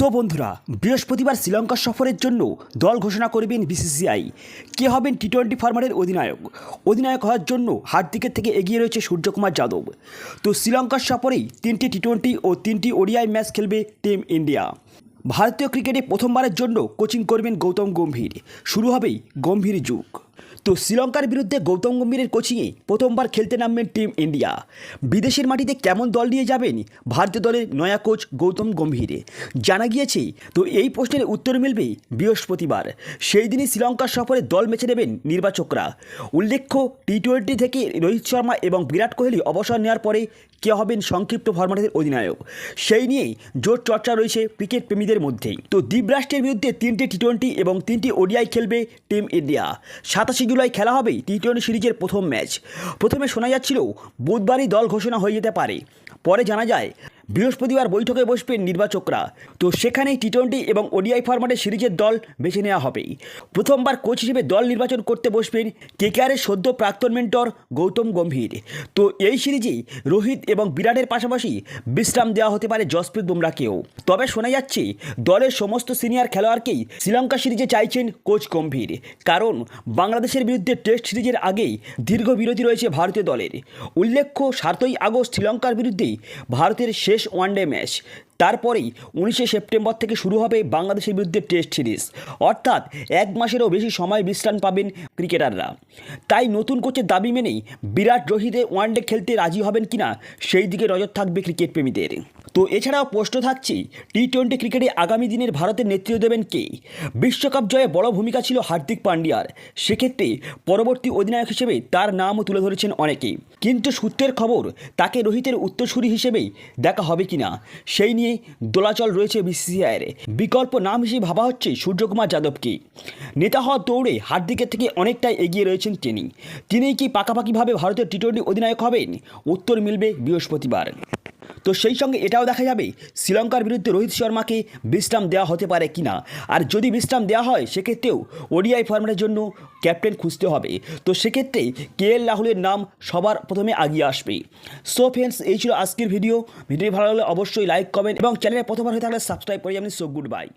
So বন্ধুরা, বৃহস্পতিবার শ্রীলঙ্কা সফরের জন্য দল ঘোষণা করবেন বিসিসিআই। কে হবেন টি টোয়েন্টি ফরম্যাটের অধিনায়ক? অধিনায়ক হওয়ার জন্য হার্দিকের থেকে এগিয়ে রয়েছে সূর্যকুমার যাদব। তো শ্রীলঙ্কার সফরেই তিনটি টি টোয়েন্টি ও তিনটি ওডিআই ম্যাচ খেলবে টিম ইন্ডিয়া। ভারতীয় ক্রিকেটে প্রথমবারের জন্য কোচিং করবেন গৌতম গম্ভীর। শুরু হবেই গম্ভীর যুগ। তো শ্রীলঙ্কার বিরুদ্ধে গৌতম গম্ভীরের কোচিংয়ে প্রথমবার খেলতে নামবেন টিম ইন্ডিয়া। বিদেশের মাটিতে কেমন দল নিয়ে যাবেন ভারতীয় দলের নয়া কোচ গৌতম গম্ভীরে? জানা গিয়েছে, তো এই প্রশ্নের উত্তর মিলবে বৃহস্পতিবার। সেই দিনই শ্রীলঙ্কার সফরে দল বেছে নেবেন নির্বাচকরা। উল্লেখ্য টি টোয়েন্টি থেকে রোহিত শর্মা এবং বিরাট কোহলি অবসর নেওয়ার পরে কে হবেন সংক্ষিপ্ত ফরম্যাটের অধিনায়ক? সেই নিয়েই জোর চর্চা রয়েছে ক্রিকেট প্রেমীদের মধ্যেই। তো দ্বীপরাষ্ট্রের বিরুদ্ধে তিনটি টি টোয়েন্টি এবং তিনটি ওডিআই খেলবে টিম ইন্ডিয়া। সাতাশে জুলাই খেলা হবে টি টোয়েন্টি সিরিজের প্রথম ম্যাচ। প্রথমে শোনা যাচ্ছিল, বুধবারই দল ঘোষণা হয়ে যেতে পারে। পরে জানা যায় বৃহস্পতিবার বৈঠকে বসবেন নির্বাচকরা। তো সেখানেই টি টোয়েন্টি এবং ওডিআই ফরম্যাটে সিরিজের দল বেছে নেওয়া হবে প্রথমবার কোচ হিসেবে দল নির্বাচন করতে বসবেন কেকেআরের সদ্য প্রাক্তন মেন্টর গৌতম গম্ভীর। তো এই সিরিজেই রোহিত এবং বিরাটের পাশাপাশি বিশ্রাম দেওয়া হতে পারে জসপ্রীত বুমরাকেও তবে শোনা যাচ্ছে, দলের সমস্ত সিনিয়র খেলোয়াড়কেই শ্রীলঙ্কা সিরিজে চাইছেন কোচ গম্ভীর। কারণ বাংলাদেশের বিরুদ্ধে টেস্ট সিরিজের আগেই দীর্ঘ বিরতি রয়েছে ভারতীয় দলের। উল্লেখ্য, সাতই আগস্ট শ্রীলঙ্কার বিরুদ্ধেই ভারতের শেষ ওয়ানডে ম্যাচ তারপরেই উনিশে সেপ্টেম্বর থেকে শুরু হবে বাংলাদেশের বিরুদ্ধে টেস্ট সিরিজ। অর্থাৎ এক মাসেরও বেশি সময় বিশ্রাম পাবেন ক্রিকেটাররা। তাই নতুন কোচের দাবি মেনেই বিরাট রোহিতে ওয়ানডে খেলতে রাজি হবেন কিনা, সেই দিকে নজর থাকবে ক্রিকেট প্রেমীদের তো এছাড়াও প্রশ্ন থাকছে টি টোয়েন্টি ক্রিকেটে আগামী দিনের ভারতের নেতৃত্ব দেবেন কে? বিশ্বকাপ জয়ে বড় ভূমিকা ছিল হার্দিক পান্ডিয়ার। সেক্ষেত্রে পরবর্তী অধিনায়ক হিসেবে তার নামও তুলে ধরেছেন অনেকেই কিন্তু সূত্রের খবর, তাকে রোহিতের উত্তরসূরি হিসেবেই দেখা হবে কিনা, সেই নিয়ে দোলাচল রয়েছে বিসিসিআইয়ের। বিকল্প নাম হিসেবে ভাবা হচ্ছে সূর্যকুমার যাদবকে। নেতা হওয়ার দৌড়ে হার্দিকের থেকে অনেকটাই এগিয়ে রয়েছেন তিনি। তিনি কি পাকাপাকিভাবে ভারতের টি টোয়েন্টি অধিনায়ক হবেন? উত্তর মিলবে বৃহস্পতিবার। তো সেই সঙ্গে এটাও দেখা যাবে, শ্রীলঙ্কার বিরুদ্ধে রোহিত শর্মাকে বিশ্রাম দেওয়া হতে পারে কিনা। আর যদি বিশ্রাম দেওয়া হয়, সেক্ষেত্রেও ওডিআই ফর্মের জন্য ক্যাপ্টেন খুঁজতে হবে। তো সেক্ষেত্রে কে এল রাহুলের নাম সবার প্রথমে আগিয়ে আসবে। সো ফ্রেন্ডস, এই ছিল আজকের ভিডিও। ভিডিও ভালো লাগলে অবশ্যই লাইক, কমেন্ট এবং চ্যানেলে প্রথমবার হয়ে থাকলে সাবস্ক্রাইব করে যাবেন। So goodbye.